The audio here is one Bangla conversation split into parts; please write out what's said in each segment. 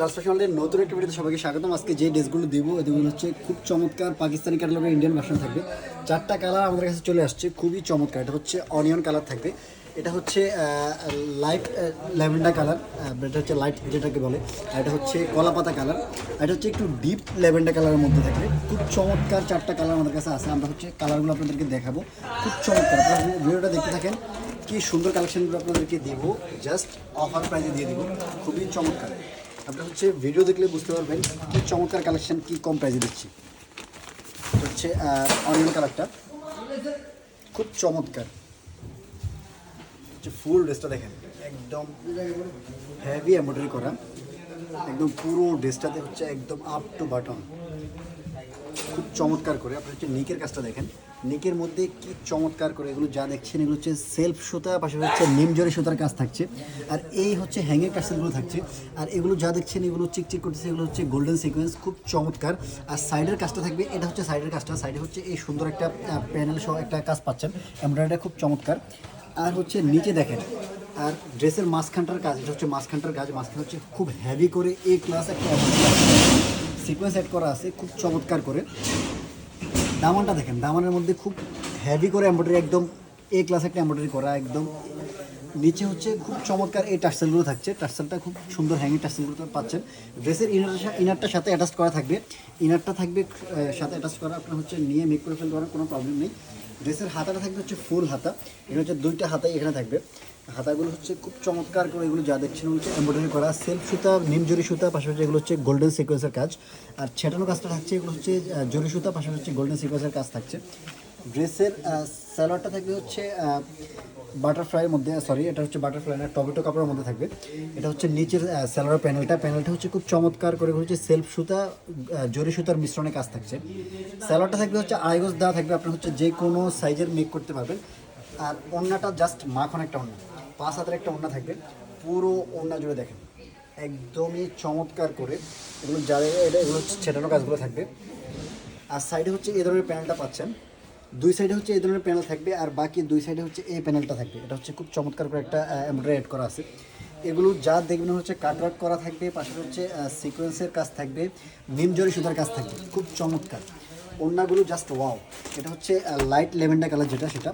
গার্লস ফ্যাশনের নতুন একটা ভিডিওতে সবাইকে স্বাগতম। আজকে যে ড্রেসগুলো দিব এগুলো হচ্ছে খুব চমৎকার পাকিস্তানি ক্যাটালগের ইন্ডিয়ান ভার্সন থাকবে। চারটা কালার আমাদের কাছে চলে আসছে, খুবই চমৎকার। এটা হচ্ছে অনিয়ন কালার থাকবে। এটা হচ্ছে লাইট ল্যাভেন্ডার কালার এটা হচ্ছে লাইট যেটাকে বলে। এটা হচ্ছে কলাপাতা কালার এটা হচ্ছে একটু ডিপ ল্যাভেন্ডার কালারের মধ্যে থাকবে। খুব চমৎকার চারটা কালার আমাদের কাছে আছে। আমরা হচ্ছে কালারগুলো আপনাদেরকে দেখাবো। খুব চমৎকার। আপনারা ভিডিওটা দেখতে থাকেন, কি সুন্দর কালেকশনগুলো আপনাদেরকে দেবো জাস্ট অফার প্রাইজে দিয়ে দেবো। খুবই চমৎকার। আপনি হচ্ছে ভিডিও দেখলে বুঝতে পারবেন কী চমৎকার কালেকশান কী কম প্রাইজে দিচ্ছি। হচ্ছে অনিয়ন কালারটা খুব চমৎকার। ফুল ড্রেসটা দেখেন, একদম হেভি এমব্রয়ডারি করা। একদম পুরো ড্রেসটাতে হচ্ছে একদম আপ টু বাটন খুব চমৎকার করে। আপনি হচ্ছে নিকের কাজটা দেখেন। নিকের মধ্যে কি চমৎকার করে এগুলো যা দেখছেন, এগুলো হচ্ছে সেলফ সুতা, পাশাপাশি হচ্ছে নিমজরি সুতার কাজ থাকছে। আর এই হচ্ছে হ্যাঙ্গের কাজগুলো থাকছে। আর এগুলো যা দেখছেন, এগুলো চিকচিক করতেছে, এগুলো হচ্ছে গোল্ডেন সিকোয়েন্স খুব চমৎকার। আর সাইডের কাজটা থাকবে, এটা হচ্ছে সাইডের কাজটা। সাইডে হচ্ছে এই সুন্দর একটা প্যানেল সহ একটা কাজ পাচ্ছেন। এমব্রয়ডারিটা খুব চমৎকার। আর হচ্ছে নিচে দেখেন, আর ড্রেসের মাঝখানটার কাজ, এটা হচ্ছে মাঝখানটার কাজ। মাঝখান হচ্ছে খুব হেভি করে এ ক্লাস একটা সিকোয়েন্স অ্যাড করা আছে, খুব চমৎকার করে। দামানটা দেখেন, দামানের মধ্যে খুব হেভি করে এম্ব্রয়ডারি একদম এ ক্লাস একটা এম্ব্রয়ডারি করা, একদম নিচে হচ্ছে খুব চমৎকার এই টার্সেলগুলো থাকছে। টার্সেলটা খুব সুন্দর হ্যাঙ্গিং টার্সেলগুলো পাচ্ছেন। ড্রেসের ইনারটা ইনারটার সাথে অ্যাটাচ করা থাকবে। ইনারটা থাকবে সাথে অ্যাটাচ করা, আপনার হচ্ছে নিয়ে মেক করে ফেলতে পারেন কোনো প্রবলেম নেই। ড্রেসের হাতাটা থাকবে হচ্ছে ফুল হাতা। এটা হচ্ছে দুইটা হাতাই এখানে থাকবে। হাতাগুলো হচ্ছে খুব চমৎকার করে এগুলো যা দেখছেন হচ্ছে এমব্রয়ডারি করা। সেলফ সুতা, নিম জরি সুতা, পাশাপাশি এগুলো হচ্ছে গোল্ডেন সিকোয়েন্সের কাজ। আর ছেটানো কাজটা থাকছে, এগুলো হচ্ছে জরি সুতা, পাশাপাশি হচ্ছে গোল্ডেন সিকোয়েন্সের কাজ থাকছে। ড্রেসের স্যালোয়ারটা থাকবে হচ্ছে বাটারফ্লাইয়ের মধ্যে, সরি, এটা হচ্ছে বাটারফ্লাই না, টমেটো কাপড়ের মধ্যে থাকবে। এটা হচ্ছে নিচের স্যালোয়ার প্যানেলটা। প্যানেলটা হচ্ছে খুব চমৎকার করে হচ্ছে সেলফ সুতা জরি সুতার মিশ্রণে কাজ থাকছে। স্যালোয়ারটা থাকবে হচ্ছে আড়াই গজ দেওয়া থাকবে, আপনার হচ্ছে যে কোনো সাইজের মেক করতে পারবেন। আর ওড়নাটা জাস্ট মাখন একটা ওড়না পাঁচ হাতের একটা ওড়না থাকবে, পুরো ওড়না জুড়ে দেখেন। একদমই চমৎকার করে এগুলো যারা এটা এগুলো হচ্ছে ছেটানো কাজগুলো থাকবে। আর সাইডে হচ্ছে এই ধরনের প্যানেলটা পাচ্ছেন। দুই সাইডে হচ্ছে এই ধরনের প্যানেল থাকবে আর বাকি দুই সাইডে হচ্ছে এই প্যানেলটা থাকবে। এটা হচ্ছে খুব চমৎকার করে একটা এমব্রয়ডারি অ্যাড করা আছে। এগুলো যা দেখবেন হচ্ছে কাটওয়ার্ক করা থাকবে, পাশাপাশি হচ্ছে সিকোয়েন্সের কাজ থাকবে নিমজরি সুতার কাজ থাকবে। খুব চমৎকার। ওড়নাগুলো জাস্ট ওয়াও এটা হচ্ছে লাইট লেভেন্ডার কালার যেটা, সেটা।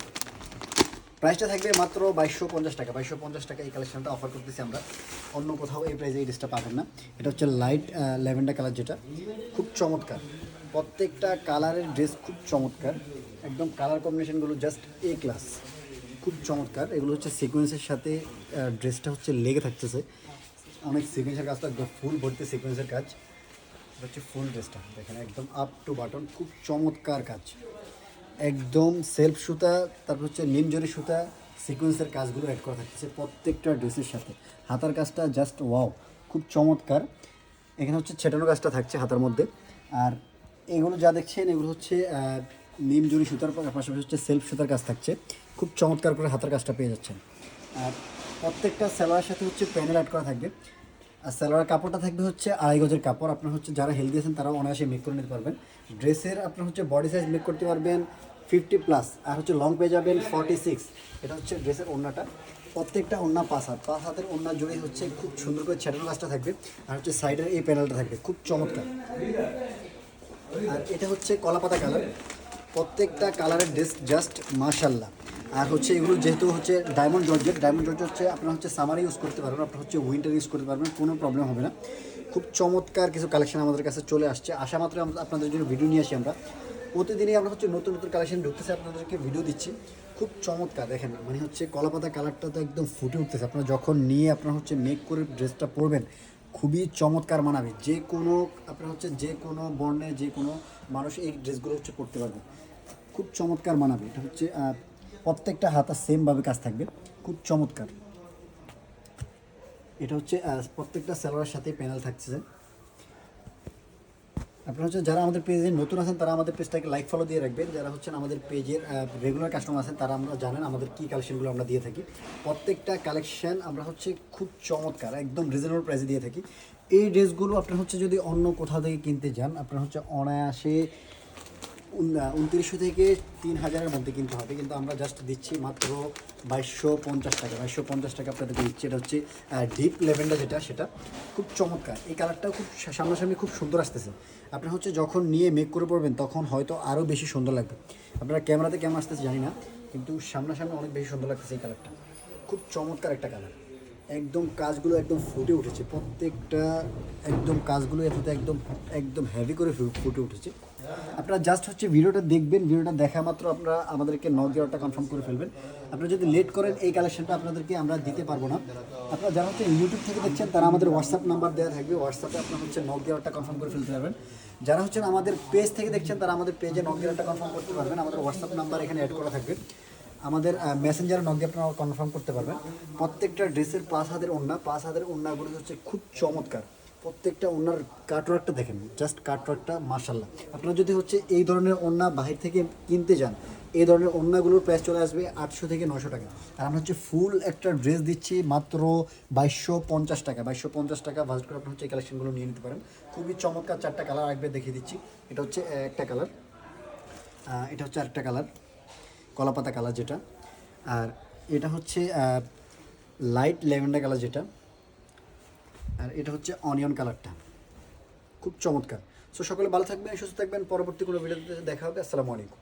প্রাইসটা থাকবে মাত্র বাইশশো পঞ্চাশ টাকা। বাইশশো পঞ্চাশ টাকা এই কালেকশনটা অফার করতেছি আমরা। অন্য কোথাও এই প্রাইসে এই ড্রেসটা পাবেন না। এটা হচ্ছে লাইট ল্যাভেন্ডার কালার যেটা। খুব চমৎকার। প্রত্যেকটা কালারের ড্রেস খুব চমৎকার। একদম কালার কম্বিনেশনগুলো জাস্ট এ ক্লাস খুব চমৎকার। এগুলো হচ্ছে সিকোয়েন্সের সাথে ড্রেসটা হচ্ছে লেগে থাকতেছে। অনেক সিকোয়েন্সের কাজটা একদম ফুল ভর্তি সিকোয়েন্সের কাজ। হচ্ছে ফুল ড্রেসটা দেখেন, একদম আপ টু বাটন খুব চমৎকার কাজ। একদম সেলফ সুতা, তারপর হচ্ছে নিমজরি সুতা সিকোয়েন্সের কাজগুলো অ্যাড করা থাকছে প্রত্যেকটা ড্রেসের সাথে। হাতার কাজটা জাস্ট ওয়াও খুব চমৎকার। এখানে হচ্ছে ছেটানো কাজটা থাকছে হাতার মধ্যে। আর এগুলো যা দেখছেন, এগুলো হচ্ছে আহ, নিমজরি সুতার পাশাপাশি হচ্ছে সেলফ সুতার কাজ থাকছে। খুব চমৎকার করে হাতার কাজটা পেয়ে যাচ্ছেন। আর প্রত্যেকটা সেলোয়ার সাথে হচ্ছে প্যানেল অ্যাড করা থাকবে। আর সালোয়ার কাপড়টা থাকবে হচ্ছে আড়াই গজের কাপড়। আপনার হচ্ছে যারা হেলদি আছেন তারাও অনায়াসে মেক করে নিতে পারবেন। ড্রেসের আপনার হচ্ছে বডি সাইজ মেক করতে পারবেন ফিফটি প্লাস আর হচ্ছে লং পেয়ে যাবেন ফর্টি সিক্স এটা হচ্ছে ড্রেসের ওড়নাটা। প্রত্যেকটা ওড়না পাঁচ হাত। পাঁচ হাতের ওড়না জুড়ে হচ্ছে খুব সুন্দর করে ছেটানো কাজটা থাকবে। আর হচ্ছে সাইডের এই প্যানেলটা থাকবে। খুব চমৎকার। আর এটা হচ্ছে কলাপাতা কালার প্রত্যেকটা কালারের ড্রেস জাস্ট মাশাল্লাহ আর হচ্ছে এগুলো যেহেতু হচ্ছে ডায়মন্ড জর্জেট ডায়মন্ড জর্জেট হচ্ছে আপনার হচ্ছে সামারে ইউজ করতে পারবেন, আপনার হচ্ছে উইন্টার ইউজ করতে পারবেন, কোনো প্রবলেম হবে না। খুব চমৎকার কিছু কালেকশন আমাদের কাছে চলে আসছে। আশা মাত্র আপনাদের জন্য ভিডিও নিয়ে আসি আমরা। প্রতিদিনই আমরা হচ্ছে নতুন নতুন কালেকশন ঢুকতেছে, আপনাদেরকে ভিডিও দিচ্ছি। খুব চমৎকার, দেখেন মানে হচ্ছে কলাপাতা কালারটা তো একদম ফুটে উঠতেছে। আপনারা যখন নিয়ে আপনার হচ্ছে মেক করে ড্রেসটা পরবেন, খুবই চমৎকার মানাবে। যে কোনো, আপনার হচ্ছে যে কোনো বর্ণে যে কোনো মানুষ এই ড্রেসগুলো হচ্ছে পরতে পারবে। খুব চমৎকার মানাবে এটা হচ্ছে প্রত্যেকটা হাতা সেমভাবে কাজ থাকবে। খুব চমৎকার। এটা হচ্ছে প্রত্যেকটা সেলোয়ারের সাথে প্যানেল থাকছে আপনারা হচ্ছে যারা আমাদের পেজে নতুন আছেন, তারা আমাদের পেজটাকে লাইক ফলো দিয়ে রাখবেন। যারা হচ্ছেন আমাদের পেজের রেগুলার কাস্টমার আছেন, তারা আমরা জানেন আমাদের কী কালেকশনগুলো আমরা দিয়ে থাকি। প্রত্যেকটা কালেকশন আমরা হচ্ছে খুব চমৎকার, একদম রিজনেবল প্রাইসে দিয়ে থাকি। এই ড্রেসগুলো আপনার হচ্ছে যদি অন্য কোথাও থেকে কিনতে যান, আপনার হচ্ছে অনায়াসে উনত্রিশশো থেকে তিন হাজারের মধ্যে কিনতে হবে, কিন্তু আমরা জাস্ট দিচ্ছি মাত্র বাইশশো পঞ্চাশ টাকা। বাইশশো পঞ্চাশ টাকা আপনাদেরকে দিচ্ছি। এটা হচ্ছে ডিপ লেভেন্ডার যেটা, সেটা খুব চমৎকার। এই কালারটাও খুব সামনাসামনি খুব সুন্দর আসতেছে। আপনার হচ্ছে যখন নিয়ে মেক করে পড়বেন, তখন হয়তো আরও বেশি সুন্দর লাগবে। আপনারা ক্যামেরাতে কেমন আসতেছে জানি না, কিন্তু সামনাসামনি অনেক বেশি সুন্দর লাগতেছে এই কালারটা খুব চমৎকার একটা কালার একদম কাজগুলো একদম ফুটে উঠেছে। প্রত্যেকটা একদম কাজগুলো এটাতে একদম একদম হেভি করে ফুটে উঠেছে। আপনারা জাস্ট হচ্ছে ভিডিওটা দেখবেন ভিডিওটা দেখা মাত্র আপনারা আমাদেরকে নক দেওয়াটা কনফার্ম করে ফেলবেন। আপনারা যদি লেট করেন, এই কালেকশনটা আপনাদেরকে আমরা দিতে পারব না। আপনারা যারা হচ্ছে ইউটিউব থেকে দেখছেন, তারা আমাদের হোয়াটসঅ্যাপ নাম্বার দেওয়া থাকবে। হোয়াটসঅ্যাপে আপনারা হচ্ছে নক দেওয়াটা কনফার্ম করে ফেলতে পারবেন। যারা হচ্ছেন আমাদের পেজ থেকে দেখছেন, তারা আমাদের পেজে নক দেওয়াটা কনফার্ম করতে পারবেন। আমাদের হোয়াটসঅ্যাপ নাম্বার এখানে অ্যাড করা থাকবে। আমাদের মেসেঞ্জারে নক দিয়ে আপনারা কনফার্ম করতে পারবেন। প্রত্যেকটা ড্রেসের পাঁচ হাতের ওড়না, পাঁচ হাতের ওড়নাগুলো হচ্ছে খুব চমৎকার। প্রত্যেকটা ওড়নার কাটওয়ার্কটা দেখেন জাস্ট কাটওয়ার্কটা মার্শাল্লাহ আপনারা যদি হচ্ছে এই ধরনের ওড়না বাহির থেকে কিনতে যান, এই ধরনের ওড়নাগুলোর প্রাইস চলে আসবে আটশো থেকে নশো টাকা। আর আমরা হচ্ছে ফুল একটা ড্রেস দিচ্ছি মাত্র বাইশশো পঞ্চাশ টাকা। বাইশশো পঞ্চাশ টাকা ভাজিট করে আপনি হচ্ছে এই কালেকশনগুলো নিয়ে নিতে পারেন। খুবই চমৎকার চারটা কালার একবার দেখিয়ে দিচ্ছি। এটা হচ্ছে একটা কালার এটা হচ্ছে আরেকটা কালার কলাপাতা কালার যেটা। আর এটা হচ্ছে লাইট ল্যাভেন্ডার কালার যেটা। আর এটা হচ্ছে অনিয়ন কালারটা খুব চমৎকার। সো সকলে ভালো থাকবেন, সুস্থ থাকবেন। পরবর্তী কোনো ভিডিওতে দেখা হবে। আসসালামু আলাইকুম।